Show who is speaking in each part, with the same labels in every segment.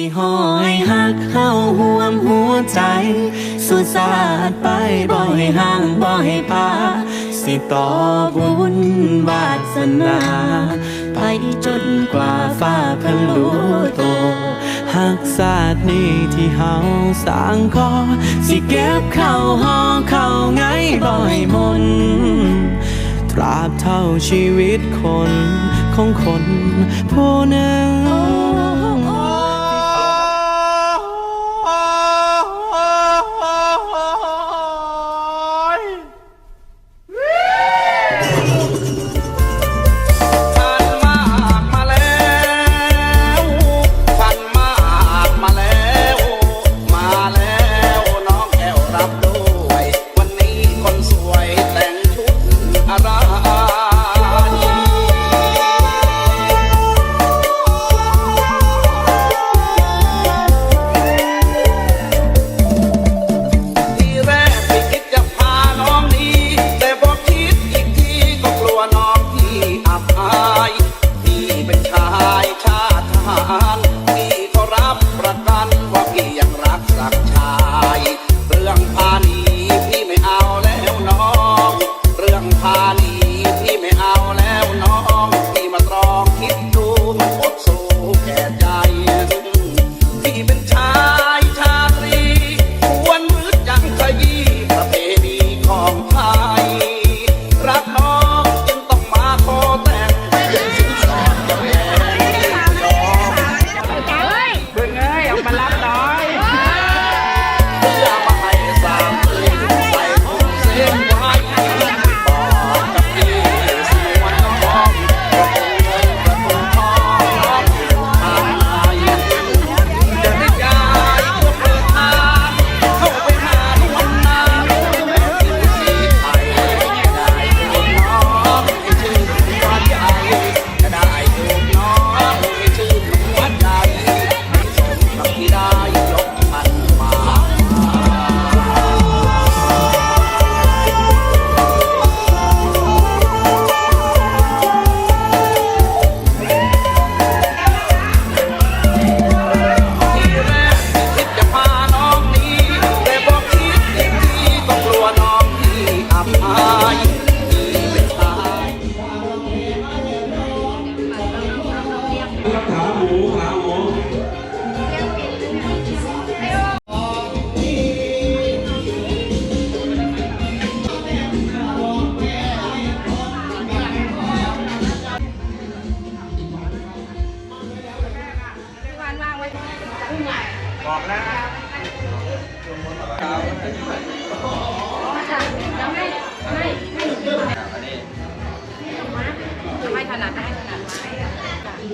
Speaker 1: สิหอยหักเข้าห่วมหัวใจ สุดสาดไปบ่ให้ห่างบ่ให้พาสิต่อบุญวาสนาไปจนกว่าฟ้าพิ่นรู้โตหักศาสตร์นี้ที่เฮาสร้างก่อสิเก็บเข้าห้อเข้าไงบ่ให้มนตราบเท่าชีวิตคนของคนผู้หนึ่ง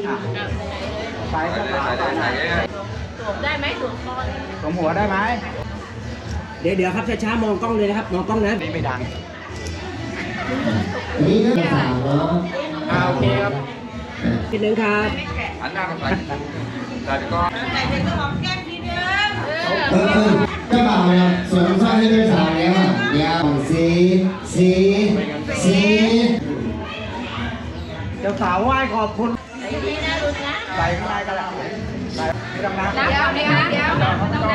Speaker 2: ไ
Speaker 3: ม้
Speaker 2: สวมได้
Speaker 4: ไหมสวมคอเลย
Speaker 3: สมหัวได้ไหมเ
Speaker 5: ดี๋ยวเดี๋ยวครับช้าๆมองกล้องเลยนะครับมองกล้องนะ
Speaker 2: นี่ไม่ดัง
Speaker 6: นี่ก็สาวเนาะอ่าโอเคครับท
Speaker 5: ีนึงครับหั
Speaker 2: นหน้าเข้าไปแต่ก็
Speaker 6: เออเออเจ้าบ่าวเนี่ยสวมสร้อยให้ด้วยสาวแล้วอะเดี๋ยวสีสีสีเ
Speaker 2: จ้าสาวไหว้ข
Speaker 3: อบคุณ
Speaker 4: ดีนะลุงนะ
Speaker 3: ใส่ข้างในกันแล้วใส่ไม่ต้องนับเดี๋ยวเดี๋ยวเดี๋ยวต้อ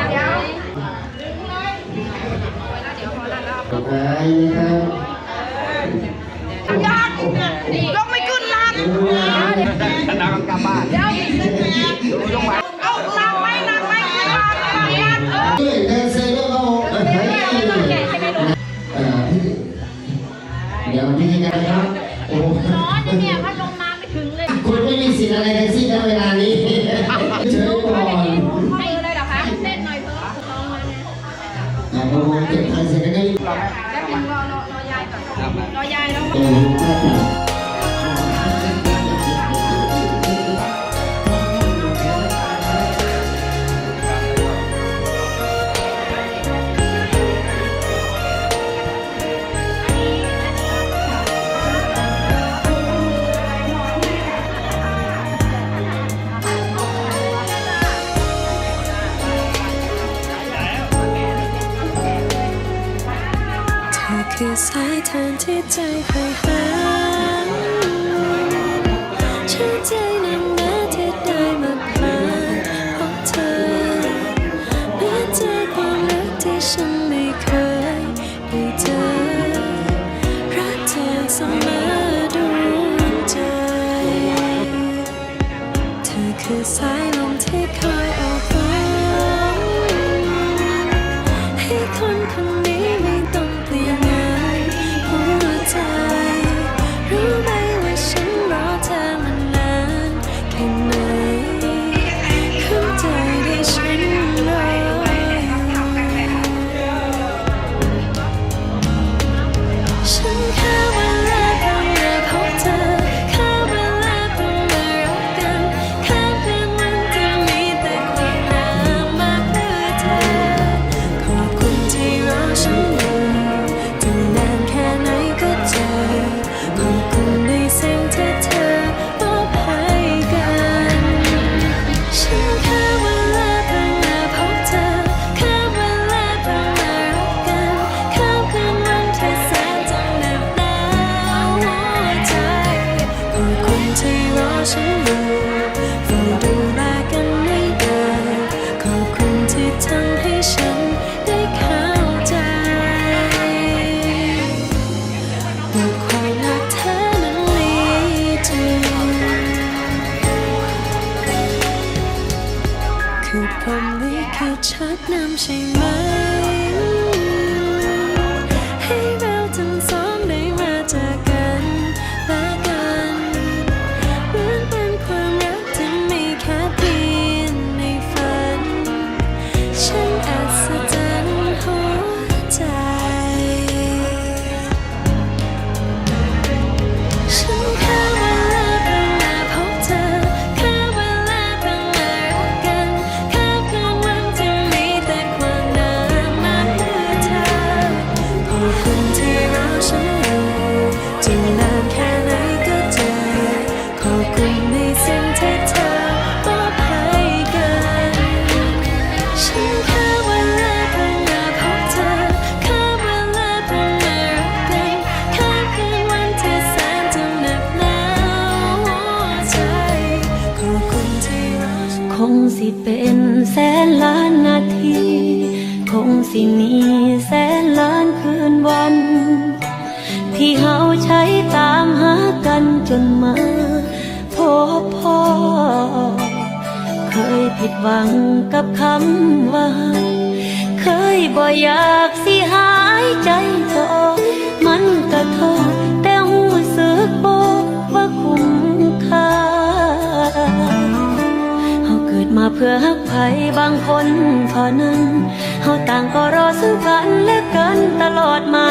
Speaker 6: เวลานี้เชิญก่อนให้เลยเหรอคะเต้นหน่อยเถอะลองมาเนี่ยอ่าพอเก็บพันเสร็จแล้วก็
Speaker 3: แล้วถ
Speaker 2: ึงรอรอรอยายก่อนรอยายแ
Speaker 6: ล้ว
Speaker 4: คือส
Speaker 1: า
Speaker 4: ยทานที่ใจใฝ่หา
Speaker 1: ฉัอยู่เฝ้าดูแลกันไม่ได้ขอบคุณที่ทำให้ฉันได้เข้าใจว่ความรักเธอนั้น
Speaker 4: ด
Speaker 1: ีจริ
Speaker 4: ง
Speaker 1: ค
Speaker 4: ือ
Speaker 1: ผมลิขิ
Speaker 4: ต
Speaker 1: ชั
Speaker 4: ด
Speaker 1: นำใช่ไหม
Speaker 7: สิมีแสนล้านคืนวัน ที่เฮาใช้ตามหากันจนมาพบพ่อ เคยผิดหวังกับคำว่า เคยบ่อยากสิหายใจต่อมันกระทบ พื่อหักไผบางคนเท่านั้นเฮาต่างก็รอซื่อกันและกันตลอดมา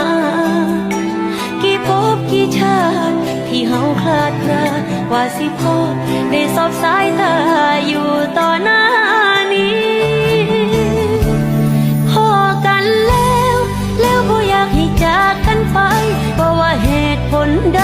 Speaker 7: กี่พบกี่ชาติที่เฮาคลาดคลาว่าสิพอได้สอบสายตาอยู่ต่อหน้านี้พอกันแล้ว แล้วบ่อยากให้จากกันไปเพราะว่าเหตุผลใด